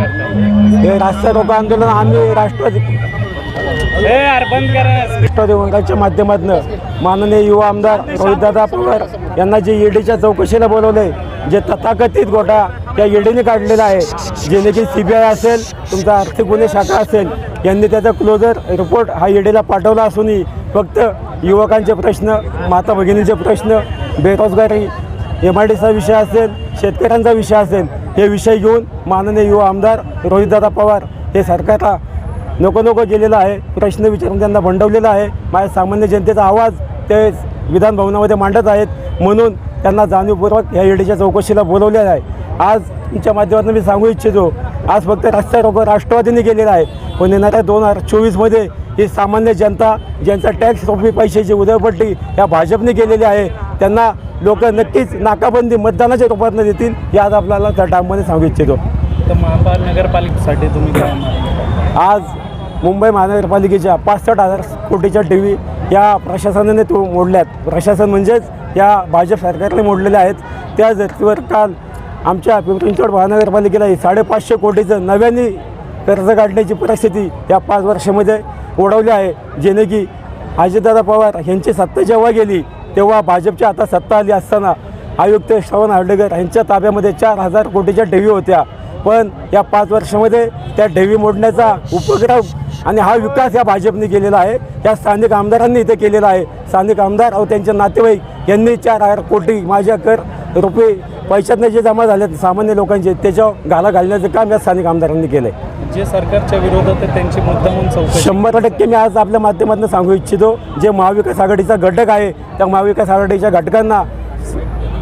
हे रास्ता रोको आंदोलन आम्ही राष्ट्रवादी यार बंद करा. राष्ट्रवादी माध्यमातून माननीय युवा आमदार रोहितदादा पवार यांना जे ईडीच्या चौकशीला बोलवलंय जे तथाकथित गोटा त्या ईडीने काढलेला आहे जेणे की सी बी आय असेल तुमचा आर्थिक गुन्हे शाखा असेल यांनी त्याचा क्लोजर रिपोर्ट हा ईडीला पाठवला असूनही फक्त युवकांचे प्रश्न माता भगिनींचे प्रश्न बेरोजगारी एम आय डीचा विषय असेल शेतकऱ्यांचा विषय असेल हे विषय घेऊन माननीय युवा आमदार रोहितदादा पवार हे सरकारला नको नको गेलेलं आहे. प्रश्न विचारून त्यांना भंडवलेला आहे. माझ्या सामान्य जनतेचा आवाज ते विधान भवनामध्ये मांडत आहेत. म्हणून त्यांना जाणीवपूर्वक या ईडीच्या चौकशीला बोलवलेलं आहे. आज तुमच्या माध्यमातून मी सांगू इच्छितो आज फक्त रस्त्या रोग राष्ट्रवादीने केलेला आहे. पण येणाऱ्या दोन हजार चोवीसमध्ये ही सामान्य जनता ज्यांचा टॅक्स रुपये पैशाची उधळपट्टी या भाजपने केलेली आहे त्यांना लोक नक्कीच नाकाबंदी मतदानाच्या रूपातनं देतील हे आज आपल्याला त्या टाईममध्ये सांगू इच्छितो. तर महानगरपालिकेसाठी तुम्ही काय? आज मुंबई महानगरपालिकेच्या पासष्ट हजार कोटीच्या टी व्ही या प्रशासनाने तो मोडल्यात. प्रशासन म्हणजेच या भाजप सरकारने मोडलेल्या आहेत. त्या धर्तीवर काल आमच्या पिंपरी चिंचवड महानगरपालिकेला साडेपाचशे कोटीचं नव्याने कर्ज काढण्याची परिस्थिती या पाच वर्षामध्ये ओढवली आहे. जेणे की अजितदादा पवार यांची सत्ता जेव्हा गेली तेव्हा भाजपच्या आता सत्ता आली असताना आयुक्त श्रवण हर्डेकर यांच्या ताब्यामध्ये चार हजार कोटीच्या ठेवी होत्या. पण या पाच वर्षामध्ये त्या ठेवी मोडण्याचा उपक्रम आणि हा विकास या भाजपने केलेला आहे. या स्थानिक आमदारांनी इथे केलेला आहे. स्थानिक आमदार व त्यांचे नातेवाईक यांनी चार हजार कोटी माझ्या कर रुपये पैशातनं जे जमा झाले सामान्य लोकांचे त्याच्यावर घाला घालण्याचं काम या स्थानिक आमदारांनी केलं आहे जे सरकारच्या विरोधात आहे त्यांची मुद्दामून चौकशी. शंभर टक्के मी आज आपल्या माध्यमातून सांगू इच्छितो जे महाविकास आघाडीचा घटक आहे त्या महाविकास आघाडीच्या घटकांना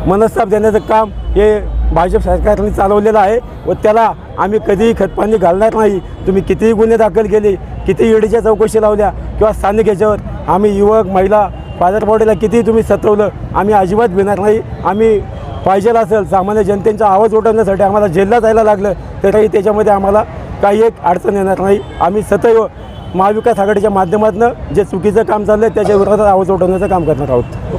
मनस्ताप देण्याचं काम हे भाजप सरकारने चालवलेलं आहे व त्याला आम्ही कधीही खतपाणी घालणार नाही. तुम्ही कितीही गुन्हे दाखल केले किती ईडीच्या चौकशी लावल्या किंवा स्थानिक याच्यावर आम्ही युवक महिला फादर कितीही तुम्ही सतवलं आम्ही अजिबात भिणार नाही. आम्ही पाहिजे असेल सामान्य जनतेचा आवाज उठवण्यासाठी आम्हाला जेलला जायला लागलं तरीही त्याच्यामध्ये आम्हाला काही एक अडचण येणार नाही. आम्ही सदैव महाविकास आघाडीच्या माध्यमातून जे चुकीचं काम चाललं आहे त्याच्या विरोधात आवाज उठवण्याचं काम करणार आहोत.